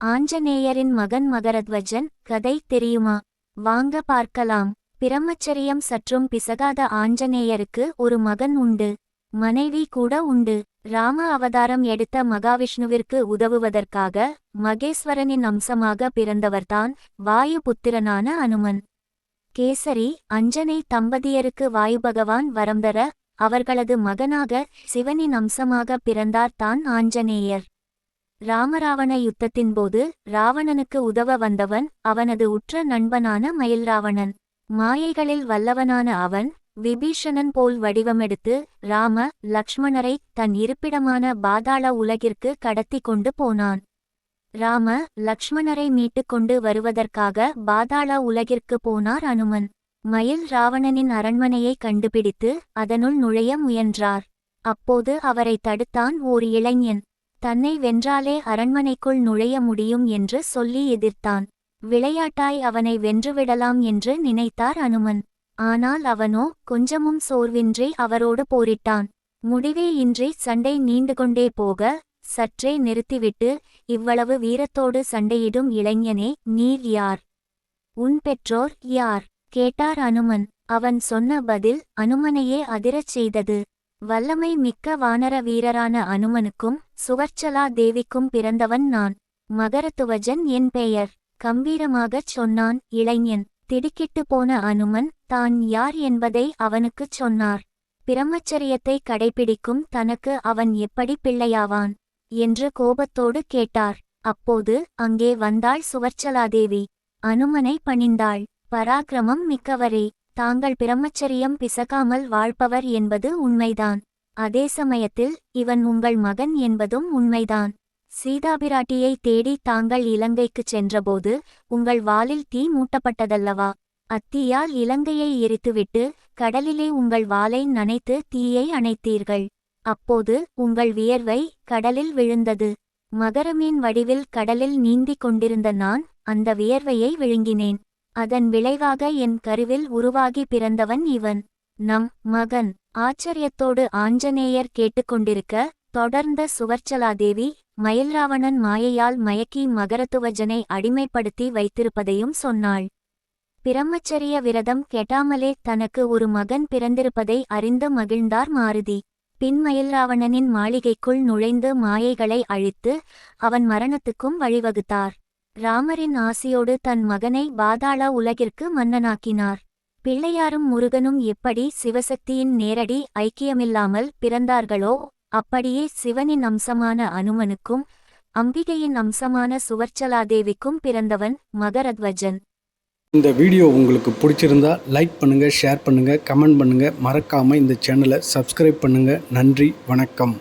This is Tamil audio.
ஆஞ்சநேயரின் மகன் மகரத்வஜன் கதை தெரியுமா? வாங்க பார்க்கலாம். பிரம்மச்சரியம் சற்றும் பிசகாத ஆஞ்சநேயருக்கு ஒரு மகன் உண்டு. மனைவி கூட உண்டு. ராம அவதாரம் எடுத்த மகாவிஷ்ணுவிற்கு உதவுவதற்காக மகேஸ்வரனின் அம்சமாக பிறந்தவர்தான் வாயு புத்திரனான அனுமன். கேசரி அஞ்சனை தம்பதியருக்கு வாயு பகவான் வரம் தர அவர்களது மகனாக சிவனின் அம்சமாக பிறந்தார் தான் ஆஞ்சநேயர். ராமராவண யுத்தத்தின் போது ராவணனுக்கு உதவ வந்தவன் அவனது உற்ற நண்பனான மயில்ராவணன். மாயைகளில் வல்லவனான அவன் விபீஷணன் போல் வடிவமெடுத்து ராம லக்ஷ்மணரை தன் இருப்பிடமான பாதாள உலகிற்கு கடத்தி கொண்டு போனான். ராம லக்ஷ்மணரை மீட்டுக் கொண்டு வருவதற்காக பாதாள உலகிற்கு போனார் அனுமன். மயில் ராவணனின் அரண்மனையை கண்டுபிடித்து அதனுள் நுழைய முயன்றார். அப்போது அவரை தடுத்தான் ஓர் இளைஞன். தன்னை வென்றாலே அரண்மனைக்குள் நுழைய முடியும் என்று சொல்லி எதிர்த்தான். விளையாட்டாய் அவனை வென்றுவிடலாம் என்று நினைத்தார் அனுமன். ஆனால் அவனோ கொஞ்சமும் சோர்வின்றி அவரோடு போரிட்டான். முடிவே இன்றி சண்டை நீண்டு கொண்டே போக சற்றே நிறுத்திவிட்டு இவ்வளவு வீரத்தோடு சண்டையிடும் இளைஞனே நீர் யார்? உன் பெற்றோர் யார்? கேட்டார் அனுமன். அவன் சொன்ன பதில் அனுமனையே அதிரச் செய்தது. வல்லமை மிக்க வானர வீரரான அனுமனுக்கும் சுவர்ச்சலா தேவிக்கும் பிறந்தவன் நான். மகரத்துவஜன் என் பெயர். கம்பீரமாகச் சொன்னான் இளைஞன். திடுக்கிட்டு போன அனுமன் தான் யார் என்பதை அவனுக்குச் சொன்னார். பிரம்மச்சரியத்தை கடைபிடிக்கும் தனக்கு அவன் எப்படி பிள்ளையாவான்? என்று கோபத்தோடு கேட்டார். அப்போது அங்கே வந்தாள் சுவர்ச்சலாதேவி அனுமனை பணிந்தாள். பராக்கிரமம் மிக்கவரே. தாங்கள் பிரம்மச்சரியம் பிசகாமல் வாழ்பவர் என்பது உண்மைதான். அதே சமயத்தில் இவன் உங்கள் மகன் என்பதும் உண்மைதான். சீதாபிராட்டியை தேடி தாங்கள் இலங்கைக்குச் சென்றபோது உங்கள் வாலில் தீ மூட்டப்பட்டதல்லவா? அத்தீயால் இலங்கையை எரித்துவிட்டு கடலிலே உங்கள் வாலை நனைத்து தீயை அணைத்தீர்கள். அப்போது உங்கள் வியர்வை கடலில் விழுந்தது. மகரமீன் வடிவில் கடலில் நீந்திக் கொண்டிருந்த நான் அந்த வியர்வையை விழுங்கினேன். அதன் விளைவாக என் கருவில் உருவாகி பிறந்தவன் இவன். நம் மகன். ஆச்சரியத்தோடு ஆஞ்சநேயர் கேட்டுக்கொண்டிருக்க தொடர்ந்த சுவர்ச்சலாதேவி மயில்ராவணன் மாயையால் மயக்கி மகரத்துவஜனை அடிமைப்படுத்தி வைத்திருப்பதையும் சொன்னாள். பிரம்மச்சரிய விரதம் கெட்டாமலே தனக்கு ஒரு மகன் பிறந்திருப்பதை அறிந்து மகிழ்ந்தார் மாருதி. பின் மயில்ராவணனின் மாளிகைக்குள் நுழைந்து மாயைகளை அழித்து அவன் மரணத்துக்கும் வழிவகுத்தார். ராமரின் ஆசியோடு தன் மகனை பாதாள உலகிற்கு மன்னனாக்கினார். பிள்ளையாரும் முருகனும் எப்படி சிவசக்தியின் நேரடி ஐக்கியமில்லாமல் பிறந்தார்களோ அப்படியே சிவனின் அம்சமான அனுமனுக்கும் அம்பிகையின் அம்சமான சுவர்ச்சலாதேவிக்கும் பிறந்தவன் மகரத்வஜன். இந்த வீடியோ உங்களுக்கு பிடிச்சிருந்தா லைக் பண்ணுங்கள் ஷேர் பண்ணுங்கள் கமெண்ட் பண்ணுங்கள் மறக்காமல் இந்த சேனலை சப்ஸ்கிரைப் பண்ணுங்கள் நன்றி வணக்கம்.